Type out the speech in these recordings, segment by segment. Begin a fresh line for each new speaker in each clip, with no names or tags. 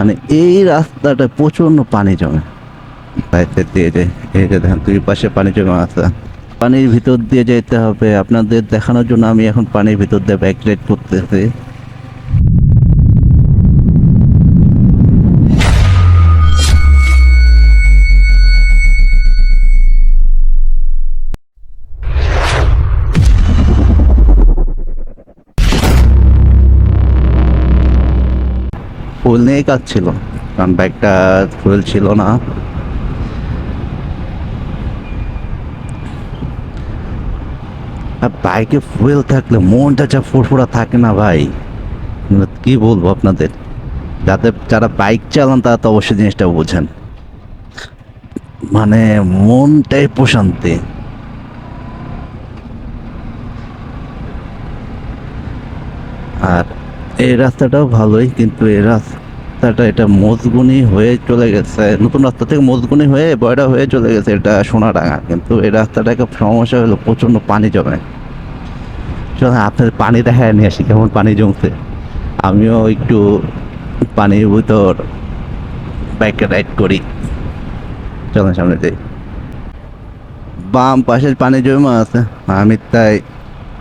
মানে এই রাস্তাটা প্রচণ্ড পানি জমে। বাইরে দিয়ে যায় এই যে দেখেন, দুই পাশে পানি জমে আছে। পানির ভিতর দিয়ে যেতে হবে। আপনাদের দেখানোর জন্য আমি এখন পানির ভিতর দিয়ে ব্যাক করতেছি। ফুল নিয়েই কাজ ছিল কারণ ব্যাগটা ফুল ছিল না। আর বাইকে ফুয়েল থাকলে মনটা যা ফুরফুরা থাকে না ভাই। কি বলব আপনাদের? যাতে যারা বাইক চালান, তারা তো অবশ্যই জিনিসটা বোঝেন। মানে মনটাই প্রশান্তি। আর এই রাস্তাটাও ভালোই, কিন্তু এই রাস্তাটা এটা মজগুনি হয়ে চলে গেছে। নতুন রাস্তা থেকে মজগুনি হয়ে বয়ডা হয়ে চলে গেছে এটা সোনাডাঙ্গা। কিন্তু এই রাস্তাটা একটা সমস্যা হলো প্রচণ্ড পানি জমে। চলো আপনার পানি দেখায় নিয়ে আসি, কেমন পানি জমছে। আমিও একটু পানির ভিতর বাইকে রাইড করি। চলেন সামনে যাই। বাম পাশের পানি জমা আছে, আমি তাই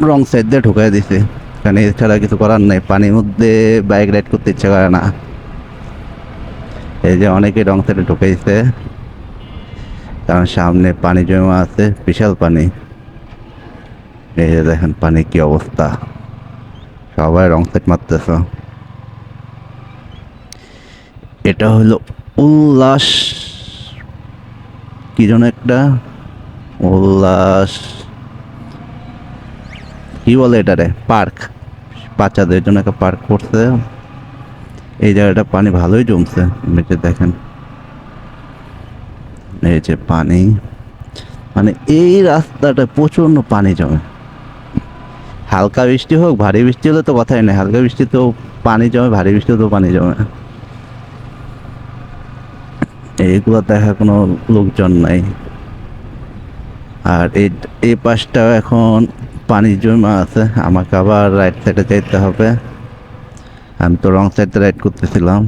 রং সাইড দিয়ে ঢুকাই দিছি। কারণ এছাড়া কিছু করার নেই। পানির মধ্যে বাইক রাইড করতে ইচ্ছা করে না। এই যে অনেকে রং সাইডে ঢুকেছে কারণ সামনে পানি জমা আছে, বিশাল পানি। এই যে দেখেন পানি কি অবস্থা। সবাই রং সাইড মারতেছে। এটা হলো উল্লাস। কি যেন একটা। উল্লাস। কি বলে এটারে? পার্ক। বাচ্চাদের জন্য একটা পার্ক করছে। এই জায়গাটা পানি ভালোই জমছে মেটে দেখেন। এই যে পানি। মানে এই রাস্তাটা প্রচণ্ড পানি জমে। হালকা বৃষ্টি হোক, ভারী বৃষ্টি হলে তো কথাই নেই। হালকা বৃষ্টিতেও পানি জমে, ভারী বৃষ্টিতেও পানি জমে। এইগুলো দেখা কোনো লোকজন নাই। আর এই এই পাশটাও এখন পানি জমা আছে, আমাকে আবার রাইট সাইডে যেতে হবে। আমি তো রং সাইডে রাইড করতেছিলাম।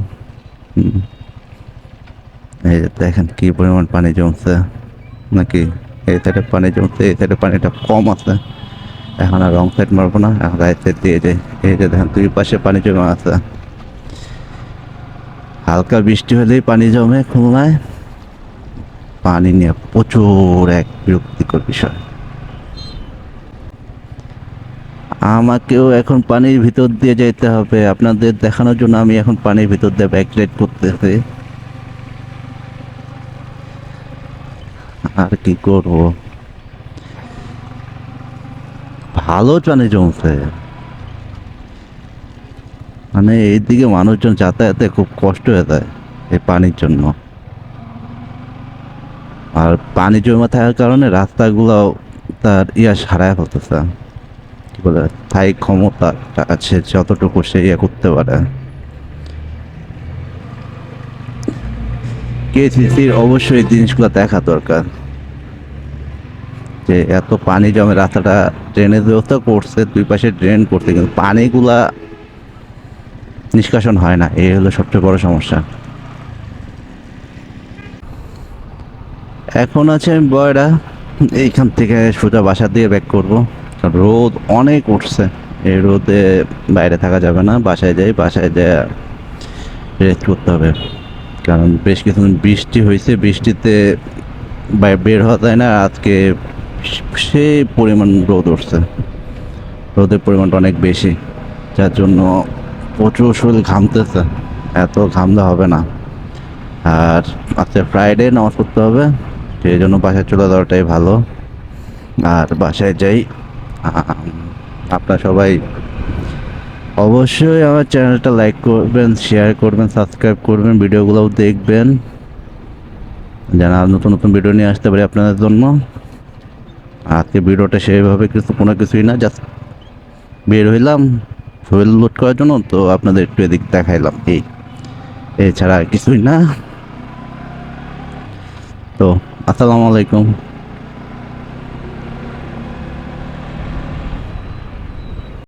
এই যে দেখেন কি পরিমাণ পানি জমছে। নাকি এই সাইডে পানি জমছে, এই সাইডে পানিটা কম আছে। এখন আর রং সাইড মারবো না, এখন রাইট সাইড দিয়ে যাই। এই যে দেখেন, দুই পাশে পানি জমা আছে। হালকা বৃষ্টি হলেই পানি জমে খুলনায়। পানি নিয়ে প্রচুর এক বিরক্তিকর বিষয়। আমাকেও এখন পানির ভিতর দিয়ে যেতে হবে। আপনাদের দেখানোর জন্য আমি এখন পানির ভিতর দিয়ে ব্যাক রাইড করতেছি। আর কি করব? ভালো পানি জমছে। মানে এইদিকে মানুষজন যাতায়াতে খুব কষ্ট হয়ে যায় এই পানির জন্য। আর পানি জমা থাকার কারণে রাস্তাগুলো তার ইয়া সারায় কি বলে স্থায়ী ক্ষমতা আছে, যতটুকু সে ইয়ে করতে পারে। কেসিসির অবশ্যই জিনিসগুলো দেখা দরকার। যে এত পানি জমে রাস্তাটা ড্রেনের ব্যবস্থা করছে দুই পাশে ড্রেন করছে কিন্তু পানিগুলা নিষ্কাশন হয় না, এই হলো সবচেয়ে বড় সমস্যা। এখন আছে আমি বয়রা, এইখান থেকে সোজা বাসা দিয়ে ব্যাক করব। রোদ অনেক উঠছে। এই রোদে বাইরে থাকা যাবে না, বাসায় যাই, বাসায় যায় রেস্ট করতে হবে। কারণ বেশ কিছুদিন বৃষ্টি হয়েছে, বৃষ্টিতে বের হওয়া যায় না, আজকে সেই পরিমাণ রোদ উঠছে। রোদের পরিমাণটা অনেক বেশি, যার জন্য প্রচুর শরীর ঘামতেছে, এত ঘামলে হবে না। আর আজকে ফ্রাইডে নামাজ পড়তে হবে, সেই জন্য বাসায় চলে যাওয়াটাই ভালো। আর বাসায় যাই আপনারা সবাই অবশ্যই আমার চ্যানেলটা লাইক করবেন শেয়ার করবেন সাবস্ক্রাইব করবেন, ভিডিওগুলোও দেখবেন। যেন নতুন নতুন ভিডিও নিয়ে আসতে পারি আপনাদের জন্য। আজকে ভিডিওটা সেইভাবে কিছু কোনো কিছুই না জাস্ট বের হইলাম ফুয়েল লোড করার জন্য, তো আপনাদের একটু এদিক দেখাইলাম। এই, এছাড়া কিছুই না। তো, আসসালামু আলাইকুম।